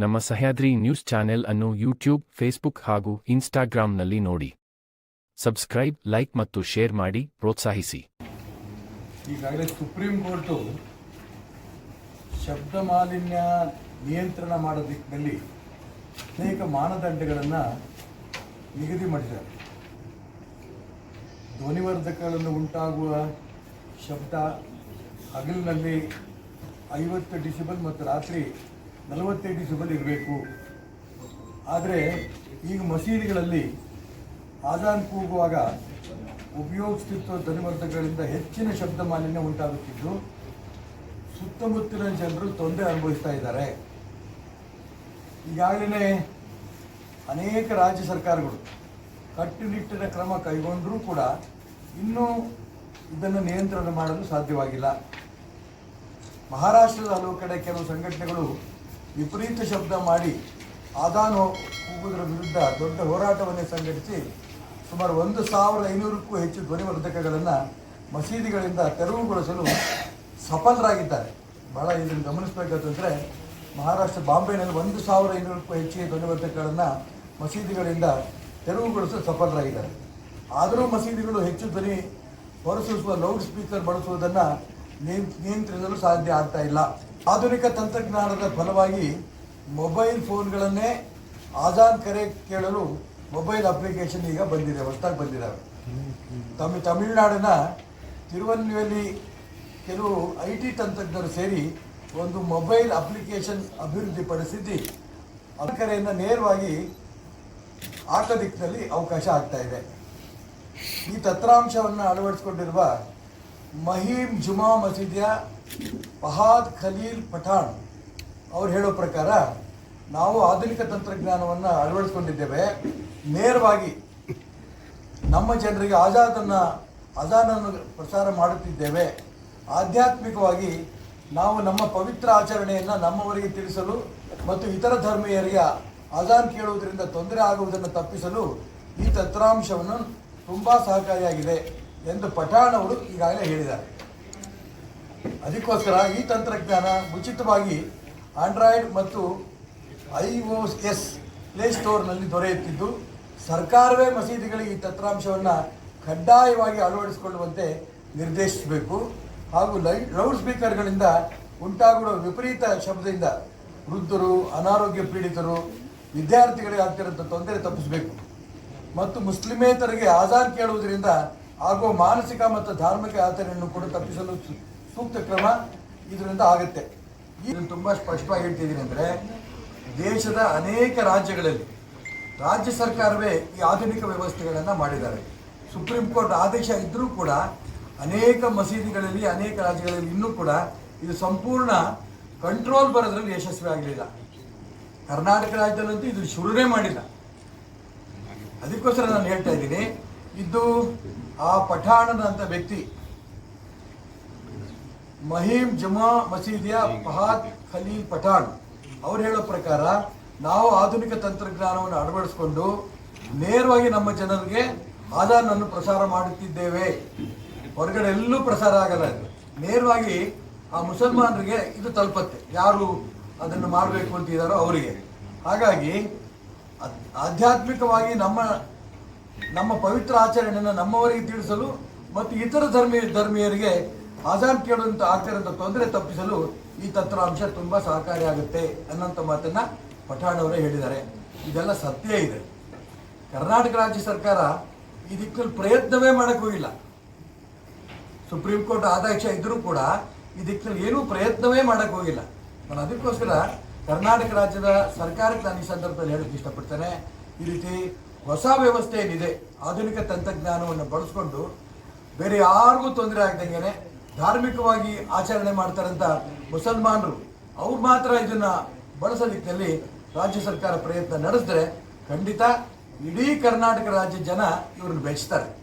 ನಮ್ಮ Sahyadri news channel ಅನ್ನು YouTube, Facebook ಹಾಗೂ ಇನ್ಸ್ಟಾಗ್ರಾಂನಲ್ಲಿ ನೋಡಿ. ಸಬ್ಸ್ಕ್ರೈಬ್, ಲೈಕ್ ಮತ್ತು ಶೇರ್ ಮಾಡಿ, ಪ್ರೋತ್ಸಾಹಿಸಿ. ಈಗಾಗಲೇ ಸುಪ್ರೀಂ ಕೋರ್ಟು ಶಬ್ದ ಮಾಲಿನ್ಯ ನಿಯಂತ್ರಣ ಮಾಡೋ ದಿಕ್ಕಿನಲ್ಲಿ ಅನೇಕ ಮಾನದಂಡಗಳನ್ನು ನಿಗದಿ ಮಾಡಿದ್ದಾರೆ. ಧ್ವನಿವರ್ಧಕಗಳನ್ನು ಉಂಟಾಗುವ ಶಬ್ದ ಹಗಲಿನಲ್ಲಿ ಐವತ್ತು ಡಿಸಿಬಲ್ ಮತ್ತು ರಾತ್ರಿ ನಲವತ್ತೈದು ಡಿಸೆಂಬರ್ ಇರಬೇಕು. ಆದರೆ ಈಗ ಮಸೀದಿಗಳಲ್ಲಿ ಆಜಾನ್ ಕೂಗುವಾಗ ಉಪಯೋಗಿಸುತ್ತಿರುವ ಧ್ವನಿವರ್ಧಕಗಳಿಂದ ಹೆಚ್ಚಿನ ಶಬ್ದ ಮಾಲಿನ್ಯ ಉಂಟಾಗುತ್ತಿದ್ದು, ಸುತ್ತಮುತ್ತಲಿನ ಜನರು ತೊಂದರೆ ಅನುಭವಿಸ್ತಾ ಇದ್ದಾರೆ. ಈಗಾಗಲೇ ಅನೇಕ ರಾಜ್ಯ ಸರ್ಕಾರಗಳು ಕಟ್ಟುನಿಟ್ಟಿನ ಕ್ರಮ ಕೈಗೊಂಡರೂ ಕೂಡ ಇನ್ನೂ ಇದನ್ನು ನಿಯಂತ್ರಣ ಮಾಡಲು ಸಾಧ್ಯವಾಗಿಲ್ಲ. ಮಹಾರಾಷ್ಟ್ರದ ಹಲವು ಕಡೆ ಕೆಲವು ಸಂಘಟನೆಗಳು ವಿಪರೀತ ಶಬ್ದ ಮಾಡಿ ಆದಾನ ಹೋಗುವುದರ ವಿರುದ್ಧ ದೊಡ್ಡ ಹೋರಾಟವನ್ನೇ ಸಂಘಟಿಸಿ ಸುಮಾರು ಒಂದು ಸಾವಿರದ ಐನೂರಕ್ಕೂ ಹೆಚ್ಚು ಧ್ವನಿವರ್ಧಕಗಳನ್ನು ಮಸೀದಿಗಳಿಂದ ತೆರವುಗೊಳಿಸಲು ಸಫಲರಾಗಿದ್ದಾರೆ. ಬಹಳ ಇದನ್ನು ಗಮನಿಸಬೇಕಂತಂದರೆ ಮಹಾರಾಷ್ಟ್ರ ಬಾಂಬೆನಲ್ಲಿ ಒಂದು ಸಾವಿರ ಐನೂರಕ್ಕೂ ಹೆಚ್ಚಿಗೆ ಧ್ವನಿವರ್ಧಕಗಳನ್ನು ಮಸೀದಿಗಳಿಂದ ತೆರವುಗೊಳಿಸಲು ಸಫಲರಾಗಿದ್ದಾರೆ. ಆದರೂ ಮಸೀದಿಗಳು ಹೆಚ್ಚು ಧ್ವನಿ ಹೊರಸೂಸುವ ಲೌಡ್ ಸ್ಪೀಕರ್ ಬಳಸುವುದನ್ನು ನಿಯಂ- ನಿಯಂತ್ರಿಸಲು ಸಾಧ್ಯ ಆಗ್ತಾ ಇಲ್ಲ. ಆಧುನಿಕ ತಂತ್ರಜ್ಞಾನದ ಫಲವಾಗಿ ಮೊಬೈಲ್ ಫೋನ್ಗಳನ್ನೇ ಆಜಾನ್ ಕರೆ ಕೇಳಲು ಮೊಬೈಲ್ ಅಪ್ಲಿಕೇಶನ್ ಈಗ ಬಂದಿದೆ, ಹೊಸದಾಗಿ ಬಂದಿದ್ದಾವೆ ತಮ್ಮ ತಮಿಳುನಾಡಿನ ತಿರುವನ್ವೇಲಿ ಕೆಲವು ಐ ಟಿ ತಂತ್ರಜ್ಞರು ಸೇರಿ ಒಂದು ಮೊಬೈಲ್ ಅಪ್ಲಿಕೇಶನ್ ಅಭಿವೃದ್ಧಿಪಡಿಸಿದ್ದು ಪರಿಸ್ಥಿತಿ ಕರೆಯಿಂದ ನೇರವಾಗಿ ಆಟ ದಿಕ್ಕಿನಲ್ಲಿ ಅವಕಾಶ ಆಗ್ತಾ ಇದೆ. ಈ ತಂತ್ರಾಂಶವನ್ನು ಅಳವಡಿಸಿಕೊಂಡಿರುವ ಮಹೀಮ್ ಜುಮಾ ಮಸೀದಿಯ ಫಹಾದ್ ಖಲೀಲ್ ಪಠಾಣ್ ಅವ್ರು ಹೇಳೋ ಪ್ರಕಾರ ನಾವು ಆಧುನಿಕ ತಂತ್ರಜ್ಞಾನವನ್ನು ಅಳವಡಿಸಿಕೊಂಡಿದ್ದೇವೆ. ನೇರವಾಗಿ ನಮ್ಮ ಜನರಿಗೆ ಆಜಾದನ್ನು ಅಜಾನನ್ನು ಪ್ರಸಾರ ಮಾಡುತ್ತಿದ್ದೇವೆ. ಆಧ್ಯಾತ್ಮಿಕವಾಗಿ ನಾವು ನಮ್ಮ ಪವಿತ್ರ ಆಚರಣೆಯನ್ನು ನಮ್ಮವರಿಗೆ ತಿಳಿಸಲು ಮತ್ತು ಇತರ ಧರ್ಮೀಯರಿಗೆ ಅಜಾನ್ ಕೇಳುವುದರಿಂದ ತೊಂದರೆ ಆಗುವುದನ್ನು ತಪ್ಪಿಸಲು ಈ ತಂತ್ರಾಂಶವನ್ನು ತುಂಬ ಸಹಕಾರಿಯಾಗಿದೆ. ಎಂದು ಪಠಾಣ್ ಅವರು ಈಗಾಗಲೇ ಹೇಳಿದ್ದಾರೆ. ಅದಕ್ಕೋಸ್ಕರ ಈ ತಂತ್ರಜ್ಞಾನ ಉಚಿತವಾಗಿ ಆಂಡ್ರಾಯ್ಡ್ ಮತ್ತು ಐ ಒ ಎಸ್ ಪ್ಲೇ ಸ್ಟೋರ್ನಲ್ಲಿ ದೊರೆಯುತ್ತಿದ್ದು, ಸರ್ಕಾರವೇ ಮಸೀದಿಗಳಿಗೆ ಈ ತಂತ್ರಾಂಶವನ್ನು ಕಡ್ಡಾಯವಾಗಿ ಅಳವಡಿಸಿಕೊಳ್ಳುವಂತೆ ನಿರ್ದೇಶಿಸಬೇಕು. ಹಾಗೂ ಲೈ, ಲೌಡ್ ಸ್ಪೀಕರ್ಗಳಿಂದ ಉಂಟಾಗುವ ವಿಪರೀತ ಶಬ್ದದಿಂದ ವೃದ್ಧರು, ಅನಾರೋಗ್ಯ ಪೀಡಿತರು, ವಿದ್ಯಾರ್ಥಿಗಳಿಗೆ ಆಗ್ತಿರೋಂಥ ತೊಂದರೆ ತಪ್ಪಿಸಬೇಕು. ಮತ್ತು ಮುಸ್ಲಿಮೇತರಿಗೆ ಆಜಾನ್ ಕೇಳುವುದರಿಂದ ಆಗುವ ಮಾನಸಿಕ ಮತ್ತು ಧಾರ್ಮಿಕ ಆಚರಣೆಯನ್ನು ಕೂಡ ತಪ್ಪಿಸಲು ಸೂಕ್ತ ಕ್ರಮ ಇದರಿಂದ ಆಗುತ್ತೆ. ಇದನ್ನು ತುಂಬ ಸ್ಪಷ್ಟವಾಗಿ ಹೇಳ್ತಿದ್ದೀನಿ ಅಂದರೆ, ದೇಶದ ಅನೇಕ ರಾಜ್ಯಗಳಲ್ಲಿ ರಾಜ್ಯ ಸರ್ಕಾರವೇ ಈ ಆಧುನಿಕ ವ್ಯವಸ್ಥೆಗಳನ್ನು ಮಾಡಿದ್ದಾರೆ. ಸುಪ್ರೀಂ ಕೋರ್ಟ್ ಆದೇಶ ಇದ್ದರೂ ಕೂಡ ಅನೇಕ ಮಸೀದಿಗಳಲ್ಲಿ, ಅನೇಕ ರಾಜ್ಯಗಳಲ್ಲಿ ಇನ್ನೂ ಕೂಡ ಇದು ಸಂಪೂರ್ಣ ಕಂಟ್ರೋಲ್ ಬರೋದ್ರಲ್ಲಿ ಯಶಸ್ವಿ ಆಗಲಿಲ್ಲ. ಕರ್ನಾಟಕ ರಾಜ್ಯದಲ್ಲಂತೂ ಇದು ಶುರುನೇ ಮಾಡಿಲ್ಲ. ಅದಕ್ಕೋಸ್ಕರ ನಾನು ಹೇಳ್ತಾ ಇದ್ದೀನಿ ಇದು ಆ ಪಠಾಣದಂತ ವ್ಯಕ್ತಿ ಮಹೀಮ್ ಜಮಾ ಮಸೀದಿಯ ಫಹಾದ್ ಖಲೀಲ್ ಪಠಾಣ್. ಅವ್ರು ಹೇಳೋ ಪ್ರಕಾರ ನಾವು ಆಧುನಿಕ ತಂತ್ರಜ್ಞಾನವನ್ನು ಅಳವಡಿಸಿಕೊಂಡು ನೇರವಾಗಿ ನಮ್ಮ ಜನರಿಗೆ ಆಧಾರನನ್ನು ಪ್ರಸಾರ ಮಾಡುತ್ತಿದ್ದೇವೆ. ಹೊರಗಡೆ ಎಲ್ಲೂ ಪ್ರಸಾರ ಆಗಲ್ಲ ನೇರವಾಗಿ ಆ ಮುಸಲ್ಮಾನರಿಗೆ ಇದು ತಲುಪತ್ತೆ. ಯಾರು ಅದನ್ನು ಮಾಡಬೇಕು ಅಂತಿದ್ದಾರೋ ಅವರಿಗೆ. ಹಾಗಾಗಿ ಆಧ್ಯಾತ್ಮಿಕವಾಗಿ ನಮ್ಮ ನಮ್ಮ ಪವಿತ್ರ ಆಚರಣೆಯನ್ನು ನಮ್ಮವರಿಗೆ ತಿಳಿಸಲು ಮತ್ತು ಇತರ ಧರ್ಮೀಯ ಧರ್ಮೀಯರಿಗೆ ಆಜಾನ್ ಕೇಳುವಂಥ ಆಗ್ತಿರೋಂಥ ತೊಂದರೆ ತಪ್ಪಿಸಲು ಈ ತಂತ್ರಾಂಶ ತುಂಬ ಸಹಕಾರಿಯಾಗುತ್ತೆ ಅನ್ನೋಂಥ ಮಾತನ್ನ ಪಠಾಣ್ ಅವರೇ ಹೇಳಿದ್ದಾರೆ. ಇದೆಲ್ಲ ಸತ್ಯ ಇದೆ. ಕರ್ನಾಟಕ ರಾಜ್ಯ ಸರ್ಕಾರ ಈ ಪ್ರಯತ್ನವೇ ಮಾಡಕ್ ಹೋಗಿಲ್ಲ ಸುಪ್ರೀಂ ಕೋರ್ಟ್ ಆದೇಶ ಇದ್ದರೂ ಕೂಡ ಈ ಏನೂ ಪ್ರಯತ್ನವೇ ಮಾಡಕ್ ಹೋಗಿಲ್ಲ ನಾನು ಅದಕ್ಕೋಸ್ಕರ ಕರ್ನಾಟಕ ರಾಜ್ಯದ ಸರ್ಕಾರಕ್ಕೆ ನಾನು ಈ ಸಂದರ್ಭದಲ್ಲಿ ಹೇಳೋಕ್ಕೆ ಇಷ್ಟಪಡ್ತೇನೆ. ಈ ರೀತಿ ಹೊಸ ವ್ಯವಸ್ಥೆ ಏನಿದೆ ಆಧುನಿಕ ತಂತ್ರಜ್ಞಾನವನ್ನು ಬಳಸ್ಕೊಂಡು ಬೇರೆ ಯಾರಿಗೂ ತೊಂದರೆ ಆಗ್ದಂಗೆ ಧಾರ್ಮಿಕವಾಗಿ ಆಚರಣೆ ಮಾಡ್ತಾರಂತ ಮುಸಲ್ಮಾನರು, ಅವ್ರು ಮಾತ್ರ ಇದನ್ನ ಬಳಸಲಿಕ್ಕಲ್ಲಿ ರಾಜ್ಯ ಸರ್ಕಾರ ಪ್ರಯತ್ನ ನಡೆಸಿದ್ರೆ ಖಂಡಿತ ಇಡೀ ಕರ್ನಾಟಕ ರಾಜ್ಯ ಜನ ಇವ್ರನ್ನ ಬೆಳೆಸ್ತಾರೆ